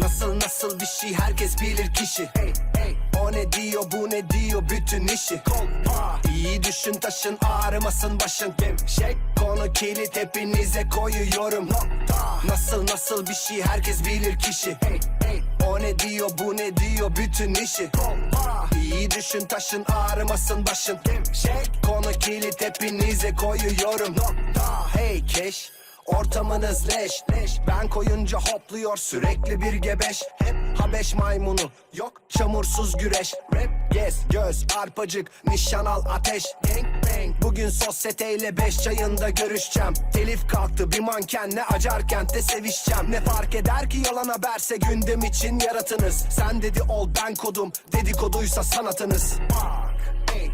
Nasıl nasıl bir şey herkes bilir kişi. Hey, hey. O ne diyor bu ne diyor bütün işi. Kolpa İyi düşün taşın ağrımasın başın. Gevşek konu kilit hepinize koyuyorum. Nokta Nasıl nasıl bir şey herkes bilir kişi. Hey, hey. O ne diyor bu ne diyor bütün işi. Kolpa İyi düşün taşın ağrımasın başın. Gevşek konu kilit hepinize koyuyorum. Nokta Hey keş Ortamınız leş leş. Ben koyunca hopluyor sürekli bir gebeş. Hep Habeş maymunu Yok çamursuz güreş. Rap gez göz arpacık Nişan al ateş. Gang bang. Bugün sosyeteyle beş çayında görüşeceğim. Telif kalktı bir mankenle acar kentte sevişeceğim. Ne fark eder ki yalan haberse gündem için yaratınız. Sen dedi ol ben kodum. Dedikoduysa sanatınız. Bak ey.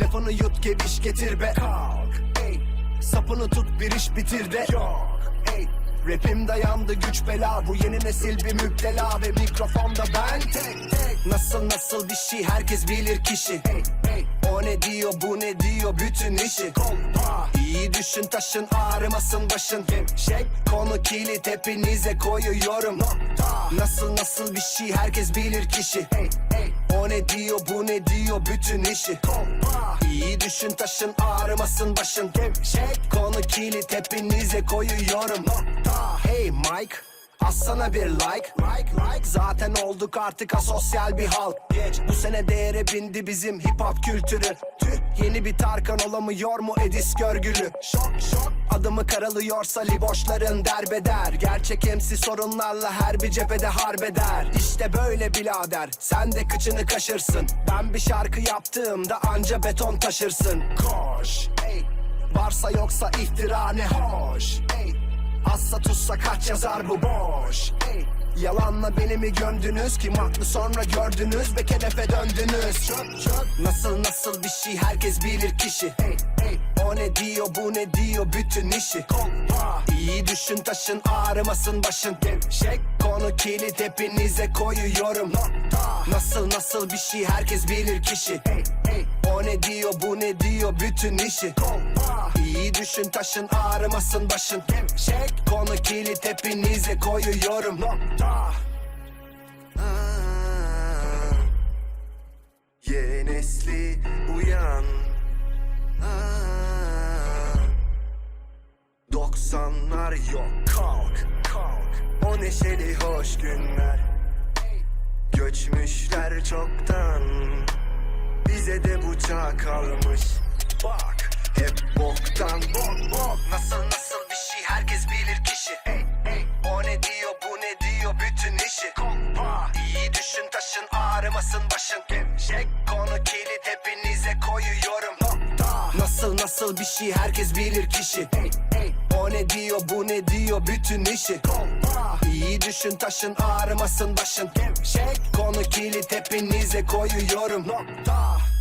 Lafını yut geviş getir be. Kalk Sapını tut bir iş bitir de. Yok ey. Rapim dayandı güç bela. Bu yeni nesil bir müptela Ve mikrofonda ben tek tek. Nasıl nasıl bir şey herkes bilir kişi. Hey, hey. O ne diyor bu ne diyor bütün işi. Kolpa İyi düşün taşın ağrımasın başın. Gevşek konu kilit hepinize koyuyorum. Nokta. Nasıl nasıl bir şey herkes bilir kişi. Hey, hey. O ne diyor bu ne diyor? Bütün işi İyi düşün taşın ağrımasın başın. Gevşek konu kilit hepinize koyuyorum. Hey Mike Assana bir like, like, like. Zaten olduk artık asosyal bir halk. Geç bu sene değere bindi bizim hip hop kültürü. Tüh yeni bir Tarkan olamıyor mu Edis görgülü? Şok şok Adımı karalıyorsa liboşların derbeder. Gerçek MC sorunlarla her bir cephede harbeder. İşte böyle birader sen de kıçını kaşırsın. Ben bir şarkı yaptığımda anca beton taşırsın. Koş ey Varsa yoksa iftira ne hoş ey Assa tutsa kaç yazar bu boş ey Yalanla beni mi gömdünüz? Ki maklı sonra gördünüz ve kenefe döndünüz. Çöp çöp. Nasıl nasıl bir şey? Herkes bilir kişi. Hey, hey. O ne diyor bu ne diyor? Bütün işi. İyi düşün taşın ağrımasın başın. Gevşek konu kilit hepinize koyuyorum. Nasıl nasıl bir şey? Herkes bilir kişi. Hey, hey. O ne diyor bu ne diyor? Bütün işi. İyi düşün taşın ağrımasın başın. Gevşek konu kilit hepinize koyuyorum. Nokta Ye nesli uyan. 90'lar yok. Kalk kalk. O neşeli hoş günler. Göçmüşler çoktan Bize de bu çağ kalmış. Bak hep boktan bok bok. Nasıl nasıl bir şey herkes bilir kişi. Hey, hey. O ne diyor bu ne diyor bütün işi. Kolpa İyi düşün taşın ağrımasın başın. Gevşek konu kilit hepinize koyuyorum. Nokta. Nasıl nasıl bir şey herkes bilir kişi. Hey, hey. O ne diyor bu ne diyor bütün işi. Kolpa İyi düşün taşın ağrımasın başın. Gevşek konu kilit hepinize koyuyorum. Nokta